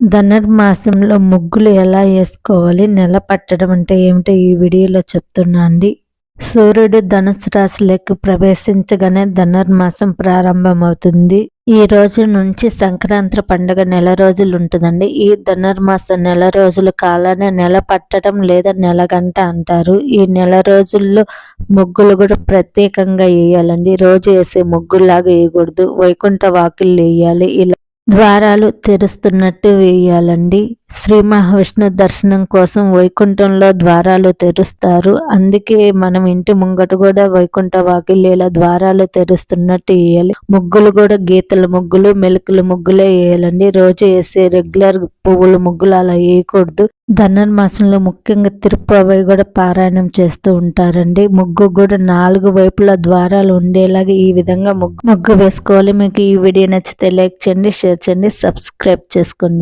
ధనుర్మాసంలో ముగ్గులు ఎలా వేసుకోవాలి నెల పట్టడం అంటే ఏమిటో ఈ వీడియోలో చెప్తున్నా అండి. సూర్యుడు ధనుసు రాశిలోకి ప్రవేశించగానే ధనుర్మాసం ప్రారంభమవుతుంది. ఈ రోజు నుంచి సంక్రాంతి పండుగ నెల రోజులు ఉంటుందండి. ఈ ధనుర్మాసం నెల రోజులు కాలానే నెల పట్టడం లేదా నెల గంట అంటారు. ఈ నెల రోజుల్లో ముగ్గులు కూడా ప్రత్యేకంగా వేయాలండి. రోజు వేసే ముగ్గులాగా వేయకూడదు. వైకుంఠ వాకిళ్ళు వేయాలి. ఇలా ద్వారాలు తెరుస్తున్నట్టు వేయాలండి. శ్రీ మహావిష్ణు దర్శనం కోసం వైకుంఠంలో ద్వారాలు తెరుస్తారు. అందుకే మనం ఇంటి ముంగట కూడా వైకుంఠ వాకిళ్ళ ద్వారాలు తెరుస్తున్నట్టు వేయాలి ముగ్గులు కూడా గీతల ముగ్గులు మెలుకుల ముగ్గులే వేయాలండి రోజు వేసే రెగ్యులర్ పువ్వుల ముగ్గులు అలా వేయకూడదు. ధనుర్మాసంలో ముఖ్యంగా తిరుపతి కూడా పారాయణం చేస్తూ ఉంటారండి. ముగ్గు కూడా నాలుగు వైపుల ద్వారాలు ఉండేలాగా ఈ విధంగా ముగ్గు ముగ్గు వేసుకోవాలి. మీకు ఈ వీడియో నచ్చితే లైక్ చేయండి షేర్ చేయండి సబ్స్క్రైబ్ చేసుకోండి.